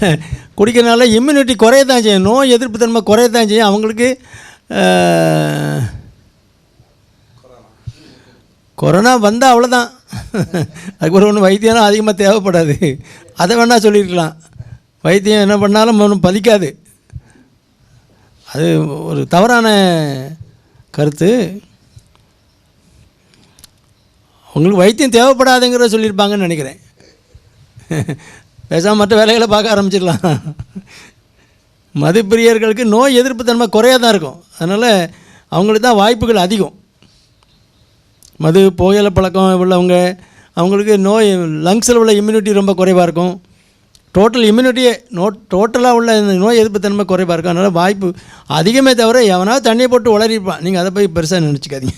குடிக்கிறனால immunity குறைய தான் செய்யும். நோய் எதிர்ப்பு தன்மை குறைய தான் செய்யும். அவங்களுக்கு கொரோனா வந்தால் அவ்வளோதான் அதுக்கு ஒரு ஒன்றும் வைத்தியம்லாம் அதிகமாக தேவைப்படாது. அதை வேணால் சொல்லியிருக்கலாம். வைத்தியம் என்ன பண்ணாலும் ஒன்றும் பலிக்காது. அது ஒரு தவறான கருத்து. உங்களுக்கு வைத்தியம் தேவைப்படாதுங்கிற சொல்லியிருப்பாங்கன்னு நினைக்கிறேன். பேசாமல் மற்ற வேலைகளை பார்க்க ஆரம்பிச்சிடலாம். மதுப்பிரியர்களுக்கு நோய் எதிர்ப்பு தன்மை குறையாக தான் இருக்கும். அதனால் அவங்களுக்கு தான் வாய்ப்புகள் அதிகம். மது புகையில பழக்கம் உள்ளவங்க அவங்களுக்கு நோய் லங்ஸில் உள்ள இம்யூனிட்டி ரொம்ப குறைவாக இருக்கும். டோட்டல் இம்யூனிட்டியே நோ டோட்டலாக உள்ள இந்த நோய் எதிர்ப்பு தன்மை குறைவாக இருக்கும். அதனால் வாய்ப்பு அதிகமே தவிர எவனாவது தண்ணியை போட்டு உளறிப்பான் நீங்கள் அதை போய் பெருசாக நினச்சிக்காதீங்க.